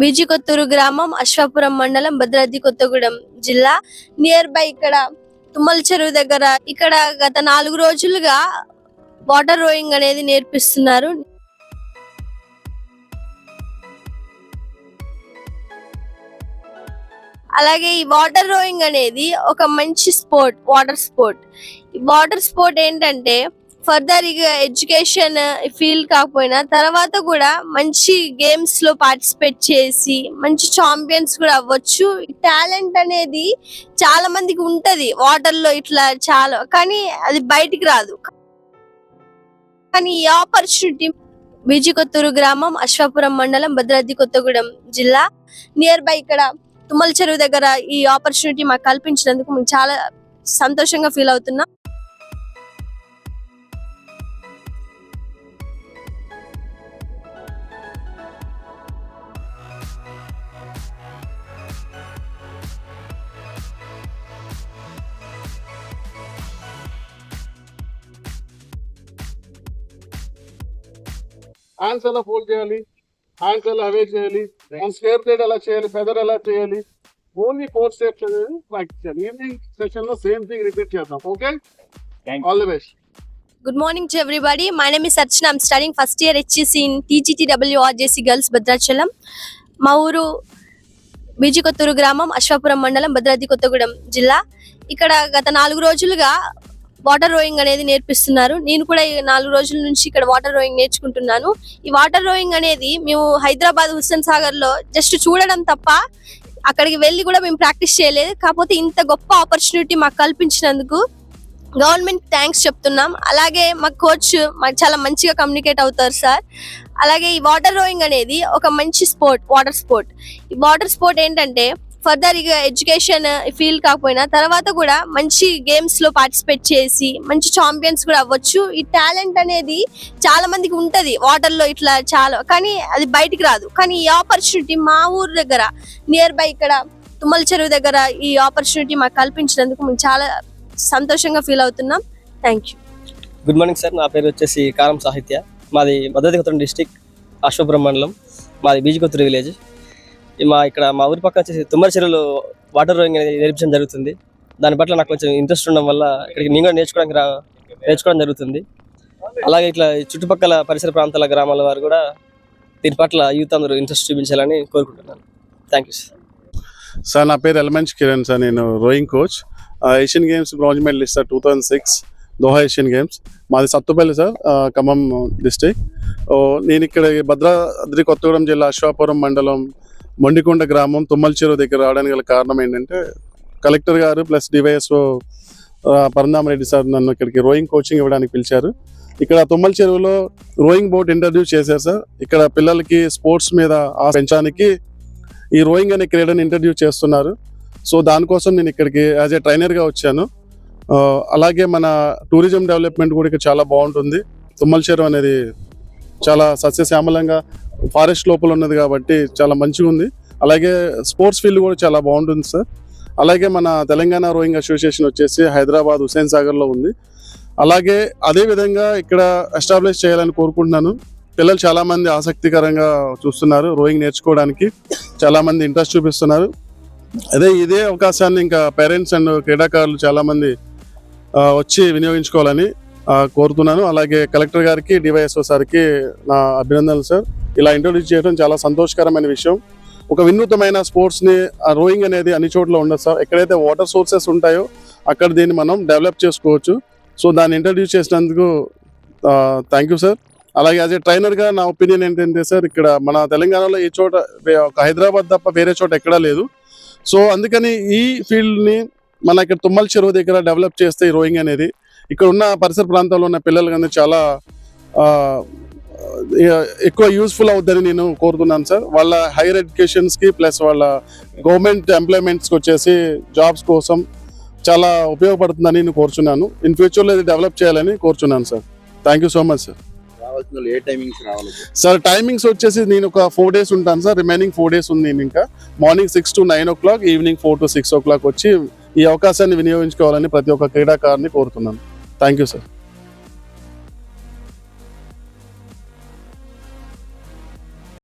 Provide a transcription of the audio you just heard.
BG Kotturu గ్రామం అశ్వాపురం మండలం భద్రాద్రి కొత్తగూడెం జిల్లా. నియర్ బై ఇక్కడ తుమ్మల చెరువు దగ్గర ఇక్కడ గత నాలుగు రోజులుగా వాటర్ రోయింగ్ అనేది నేర్పిస్తున్నారు. అలాగే ఈ వాటర్ రోయింగ్ అనేది ఒక మంచి స్పోర్ట్ వాటర్ స్పోర్ట్. ఈ వాటర్ స్పోర్ట్ ఏంటంటే ఫర్దర్ ఇక ఎడ్యుకేషన్ ఫీల్డ్ కాకపోయినా తర్వాత కూడా మంచి గేమ్స్లో పార్టిసిపేట్ చేసి మంచి ఛాంపియన్స్ కూడా అవ్వచ్చు. టాలెంట్ అనేది చాలా మందికి ఉంటది. వాటర్లో ఇట్లా చాలా కానీ అది బయటికి రాదు. కానీ ఈ ఆపర్చునిటీ బీజీ కొత్తూరు గ్రామం అశ్వాపురం మండలం భద్రాద్రి కొత్తగూడెం జిల్లా. నియర్ బై ఇక్కడ తుమ్మల చెరువు దగ్గర ఈ ఆపర్చునిటీ మాకు కల్పించినందుకు మేము చాలా సంతోషంగా ఫీల్ అవుతున్నాం. హ్యాండ్స్ ఎలా ఫోల్డ్ చేయాలి. హ్యాండ్స్ ఎలా అవే చేయాలి. స్క్వేర్ ప్లేట్ ఎలా చేయాలి. ఫెదర్ ఎలా చేయాలి. ఓన్లీ ఫోర్ స్టెప్స్ అనేది ప్రాక్టీస్ చేయాలి. ఈవినింగ్ సెషన్లో సేమ్ థింగ్ రిపీట్ చేద్దాం. Okay all the best Good morning to everybody. My name is Archana. I'm studying first year HEC in TGTWRJC Girls Bhadrachalam మా ఊరు బీజీ కొత్తూరు గ్రామం అశ్వాపురం మండలం భద్రాద్రి కొత్తగూడెం జిల్లా. ఇక్కడ గత నాలుగు రోజులుగా వాటర్ రోయింగ్ అనేది నేర్పిస్తున్నారు. నేను కూడా ఈ నాలుగు రోజుల నుంచి ఇక్కడ వాటర్ రోయింగ్ నేర్చుకుంటున్నాను. ఈ వాటర్ రోయింగ్ అనేది మేము హైదరాబాద్ హుస్సేన్ సాగర్లో జస్ట్ చూడడం తప్ప అక్కడికి వెళ్ళి కూడా మేము ప్రాక్టీస్ చేయలేదు. కాకపోతే ఇంత గొప్ప ఆపర్చునిటీ మాకు కల్పించినందుకు గవర్నమెంట్ థ్యాంక్స్ చెప్తున్నాం. అలాగే మా కోచ్ మాకు చాలా మంచిగా కమ్యూనికేట్ అవుతారు సార్. అలాగే ఈ వాటర్ రోయింగ్ అనేది ఒక మంచి స్పోర్ట్ వాటర్ స్పోర్ట్ ఈ వాటర్ స్పోర్ట్ ఏంటంటే ఫర్దర్ ఇక ఎడ్యుకేషన్ ఫీల్ కాకపోయినా తర్వాత కూడా మంచి గేమ్స్లో పార్టిసిపేట్ చేసి మంచి ఛాంపియన్స్ కూడా అవ్వచ్చు. ఈ టాలెంట్ అనేది చాలా మందికి ఉంటది వాటర్లో ఇట్లా చాలా కానీ అది బయటికి రాదు. కానీ ఈ ఆపర్చునిటీ మా ఊరు దగ్గర నియర్ బై ఇక్కడ తుమ్మల చెరువు దగ్గర ఈ ఆపర్చునిటీ మాకు కల్పించినందుకు మేము చాలా సంతోషంగా ఫీల్ అవుతున్నాం. Thank you good morning sir నా పేరు వచ్చేసి కారం సాహిత్య. మాది భద్రాద్రి డిస్టిక్ అశ్వబ్రహ్మండలం మాది బీజికొత్తూరు విలేజ్ మా ఇక్కడ మా ఊరి పక్క వచ్చేసి తుమ్మర చెరువులు వాటర్ రోయింగ్ అనేది నేర్పించడం జరుగుతుంది. దాని పట్ల నాకు కొంచెం ఇంట్రెస్ట్ ఉండడం వల్ల ఇక్కడికి నేను కూడా నేర్చుకోవడానికి రా నేర్చుకోవడం జరుగుతుంది. అలాగే ఇట్లా చుట్టుపక్కల పరిసర ప్రాంతాల గ్రామాల వారు కూడా దీని పట్ల యూత్ అందరూ ఇంట్రెస్ట్ చూపించాలని కోరుకుంటున్నాను. థ్యాంక్ యూ సార్ సార్ నా పేరు ఎల్మంచ్ కిరణ్ సార్ నేను rowing coach Asian games bronze medalist sir two thousand six Doha Asian games మాది సత్తుపల్లి సార్ ఖమ్మం డిస్టిక్ నేను ఇక్కడ భద్రాద్రి కొత్తగూడెం జిల్లా అశ్వాపురం మండలం మొండికొండ గ్రామం తుమ్మల చెరువు దగ్గర రావడానికి గల కారణం ఏంటంటే కలెక్టర్ గారు ప్లస్ డివైఎస్ఓ పరందామరెడ్డి సార్ నన్ను ఇక్కడికి రోయింగ్ కోచింగ్ ఇవ్వడానికి పిలిచారు. ఇక్కడ తుమ్మల చెరువులో రోయింగ్ బోట్ ఇంట్రడ్యూస్ చేశారు సార్. ఇక్కడ పిల్లలకి స్పోర్ట్స్ మీద ఆ పెంచడానికి ఈ రోయింగ్ అనే క్రీడని ఇంట్రడ్యూస్ చేస్తున్నారు. సో దానికోసం నేను ఇక్కడికి యాజ్ ఏ ట్రైనర్గా వచ్చాను. అలాగే మన టూరిజం డెవలప్మెంట్ కూడా ఇక్కడ చాలా బాగుంటుంది. తుమ్మల చెరువు అనేది చాలా సస్యశ్యామలంగా ఫారెస్ట్ లోపల ఉన్నది కాబట్టి చాలా మంచిగా ఉంది. అలాగే స్పోర్ట్స్ ఫీల్డ్ కూడా చాలా బాగుంటుంది సార్. అలాగే మన తెలంగాణ రోయింగ్ అసోసియేషన్ వచ్చేసి హైదరాబాద్ హుసేన్ సాగర్లో ఉంది. అలాగే అదే విధంగా ఇక్కడ ఎస్టాబ్లిష్ చేయాలని కోరుకుంటున్నాను. పిల్లలు చాలామంది ఆసక్తికరంగా చూస్తున్నారు రోయింగ్ నేర్చుకోవడానికి. చాలామంది ఇంట్రెస్ట్ చూపిస్తున్నారు. అదే ఇదే అవకాశాన్ని ఇంకా పేరెంట్స్ అండ్ క్రీడాకారులు చాలామంది వచ్చి వినియోగించుకోవాలని కోరుతున్నాను. అలాగే కలెక్టర్ గారికి డివైఎస్ఓ సార్కి నా అభినందనలు సార్. ఇలా ఇంట్రొడ్యూస్ చేయడం చాలా సంతోషకరమైన విషయం. ఒక వినూతమైన స్పోర్ట్స్ని రోయింగ్ అనేది అన్ని చోట్ల ఉండదు సార్. ఎక్కడైతే వాటర్ సోర్సెస్ ఉంటాయో అక్కడ దీన్ని మనం డెవలప్ చేసుకోవచ్చు. సో దాన్ని ఇంట్రడ్యూస్ చేసినందుకు థ్యాంక్ యూ సార్ అలాగే యాజ్ ఏ ట్రైనర్గా నా ఒపీనియన్ ఏంటంటే సార్ ఇక్కడ మన తెలంగాణలో ఈ చోట ఒక హైదరాబాద్ తప్ప వేరే చోట ఎక్కడా లేదు. సో అందుకని ఈ ఫీల్డ్ని మన ఇక్కడ తుమ్మల చెరువు దగ్గర డెవలప్ చేస్తే ఈ రోయింగ్ అనేది ఇక్కడ ఉన్న పరిసర ప్రాంతాల్లో ఉన్న పిల్లలు కానీ చాలా ఎక్కువ యూస్ఫుల్ అవుద్దని నేను కోరుతున్నాను సార్. వాళ్ళ హైయర్ ఎడ్యుకేషన్స్కి ప్లస్ వాళ్ళ గవర్నమెంట్ ఎంప్లాయ్మెంట్స్కి వచ్చేసి జాబ్స్ కోసం చాలా ఉపయోగపడుతుందని నేను కోరుచున్నాను. ఇన్ ఫ్యూచర్లో ఇది డెవలప్ చేయాలని కోరుచున్నాను sir. Thank you so much sir రావాల్సిన వాళ్ళు ఏ టైమింగ్స్ రావాలి? సార్ టైమింగ్స్ వచ్చేసి నేను ఒక ఫోర్ డేస్ ఉంటాను సార్. రిమైనింగ్ ఫోర్ డేస్ ఉంది నేను ఇంకా. Morning six to nine o'clock evening four to six o'clock వచ్చి ఈ అవకాశాన్ని వినియోగించుకోవాలని ప్రతి ఒక్క క్రీడాకారుని కోరుతున్నాను. Thank you sir